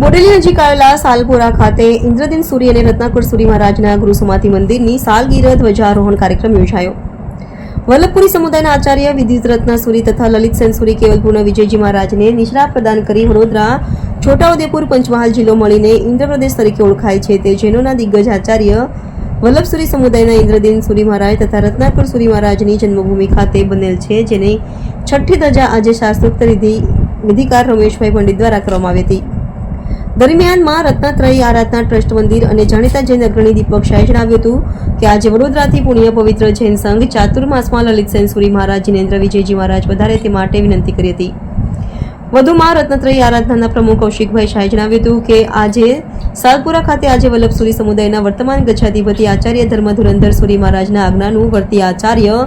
બોડેલી નજીક આવેલા સાલપુરા ખાતે ઇન્દ્રદિન સૂરી અને રત્નાકુર સૂરી મહારાજના ગુરુસુમાતી મંદિરની સાલગીર ધ્વજારોહણ કાર્યક્રમ યોજાયો. વલ્લભપુરી સમુદાયના આચાર્ય વિદ્યુત રત્ન સૂરી તથા લલિત સેન સૂરી કેવલપુરના વિજયજી મહારાજને નિશ્રા પ્રદાન કરી વડોદરા, છોટાઉદેપુર, પંચમહાલ જિલ્લો મળીને ઇન્દ્રપ્રદેશ તરીકે ઓળખાય છે તે જેનોના દિગ્ગજ આચાર્ય વલ્લભસુરી સમુદાયના ઇન્દ્રદીન સુરી મહારાજ તથા રત્નાકર સુરી મહારાજની જન્મભૂમિ ખાતે બનેલ છે, જેની છઠ્ઠી ધજા આજે શાસ્ત્રોક્ત વિધિ, વિધિકાર રમેશભાઈ પંડિત દ્વારા કરવામાં આવી હતી. દરમિયાનમાં રત્નાત્રય આરાધના ટ્રસ્ટ મંદિર અને જાણીતા જૈન અગ્રણી દીપક શાહે જણાવ્યું હતું કે આજે વડોદરાથી પુણ્ય પવિત્ર જૈન સંઘ ચાતુર્માસમાં લલિત સેન સુરી મહારાજ, જિનેન્દ્ર વિજયજી મહારાજ વધારે તે માટે વિનંતી કરી હતી. વધુમાં રત્નત્રય આરાધનાના પ્રમુખ કૌશિકભાઈ શાહે જણાવ્યું હતું કે આજે સાલપુરા ખાતે આજે વલ્લભસુરી સમુદાયના વર્તમાન ગચ્છાધિપતિ આચાર્ય ધર્મ ધુરંધર સુરી મહારાજના આજ્ઞાનું વર્તી આચાર્ય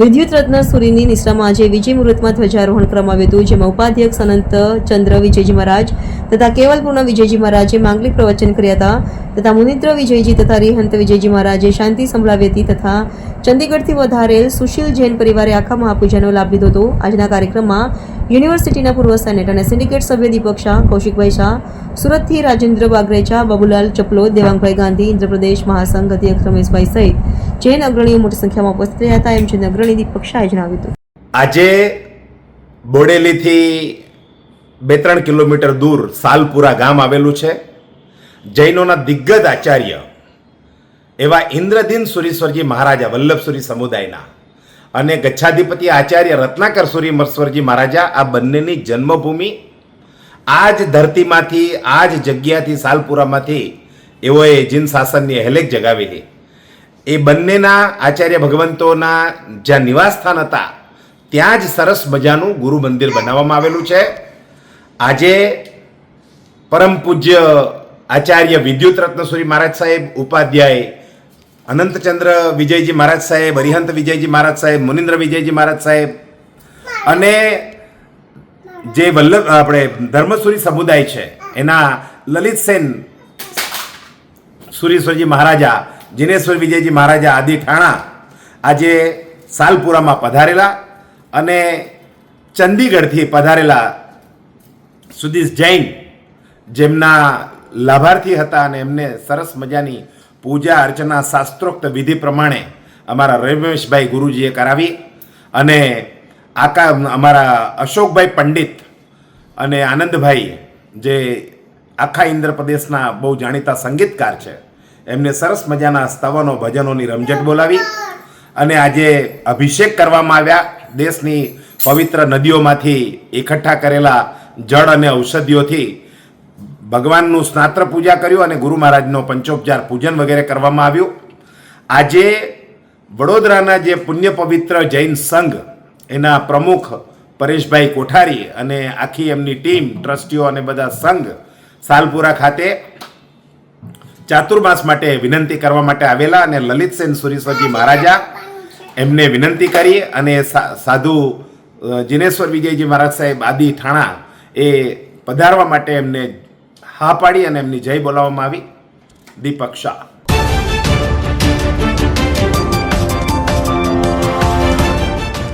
વિદ્યુત રત્ન સુરીની નિશ્રામાં આજે વિજય મુહૂર્તમાં ધ્વજારોહણ કરવામાં આવ્યું હતું, જેમાં ઉપાધ્યક્ષ અનંત ચંદ્ર વિજયજી મહારાજ તથા કેવલપુરના વિજયજી મહારાજે માંગલિક પ્રવચન કર્યા હતા તથા મુનિદ્ર વિજયજી તથા રિહંત વિજયજી મહારાજે શાંતિ સંભળાવી હતી તથા ચંદીગઢથી વધારેલ સુશીલ જૈન પરિવારે આખા મહાપૂજાનો લાભ લીધો હતો. આજના કાર્યક્રમમાં યુનિવર્સિટીના પૂર્વ સેનેટ અને સિન્ડિકેટ સભ્ય દીપક શાહ, કૌશિકભાઈ શાહ, સુરતથી રાજેન્દ્ર બાગરેચા, બાબુલાલ ચપલો, દેવાંગભાઈ ગાંધી, ઇન્દ્રપ્રદેશ મહાસંઘ અધ્યક્ષ રમેશભાઈ સહિત જૈન અગ્રણીઓ મોટી સંખ્યામાં ઉપસ્થિત રહ્યા હતા. એમ જૈન અગ્રણી દીપક શાહે જણાવ્યું હતું. આજે બોડેલીથી બે ત્રણ કિલોમીટર દૂર સાલપુરા ગામ આવેલું છે. જૈનોના દિગ્ગજ આચાર્ય એવા ઇન્દ્રધીન સુરીશ્વરજી મહારાજા, વલ્લભસુરી સમુદાયના અને ગચ્છાધિપતિ આચાર્ય રત્નાકર સુરી મર્શ્વરજી મહારાજા આ બંનેની જન્મભૂમિ આ જ ધરતીમાંથી આ જ જગ્યાથી, સાલપુરામાંથી એઓએ જીન શાસનની હેલેક જગાવેલી. એ બંનેના આચાર્ય ભગવંતોના જ્યાં નિવાસસ્થાન હતા, ત્યાં જ સરસ મજાનું ગુરુ મંદિર બનાવવામાં આવેલું છે. આજે પરમ પૂજ્ય આચાર્ય વિદ્યુત રત્નસુરી મહારાજ સાહેબ, ઉપાધ્યાય અનંતચંદ્ર વિજયજી મહારાજ સાહેબ, હરિહંત વિજયજી મહારાજ સાહેબ, મુનિન્દ્ર વિજયજી મહારાજ સાહેબ અને જે વલ્લભ, આપણે ધર્મસુરી સમુદાય છે, એના લલિત સેન સુરેશ્વરજી મહારાજા જીનેશ્વર વિજયજી મહારાજા આદિ ઠાણા આજે સાલપુરામાં પધારેલા અને ચંદીગઢથી પધારેલા સુદીશ જૈન જેમના લાભાર્થી હતા અને એમને સરસ મજાની પૂજા અર્ચના શાસ્ત્રોક્ત વિધિ પ્રમાણે અમારા રમેશભાઈ ગુરુજીએ કરાવી અને આકા અમારા અશોકભાઈ પંડિત અને આનંદભાઈ જે આખા ઇન્દ્ર પ્રદેશના બહુ જાણીતા સંગીતકાર છે. એમને સરસ મજાના સ્તવનો ભજનોની રમઝટ બોલાવી અને આજે અભિષેક કરવામાં આવ્યા. દેશની પવિત્ર નદીઓમાંથી એકઠા કરેલા જળ અને ઔષધિઓથી ભગવાનનું સ્નાત્ર પૂજા કર્યું અને ગુરુ મહારાજનો પંચોપચાર પૂજન વગેરે કરવામાં આવ્યું. આજે વડોદરાના જે પુણ્ય પવિત્ર જૈન સંઘ, એના પ્રમુખ પરેશભાઈ કોઠારી અને આખી એમની ટીમ, ટ્રસ્ટીઓ અને બધા સંઘ સાલપુરા ખાતે ચાતુર્માસ માટે વિનંતી કરવા માટે આવેલા અને લલિતસેન સુરેશ્વરજી મહારાજા એમને વિનંતી કરી અને સાધુ જીનેશ્વર વિજયજી મહારાજ સાહેબ આદિ ઠાણા એ પધારવા માટે એમને હા પાડી અને એમની જય બોલાવવામાં આવી. દીપક શાહ.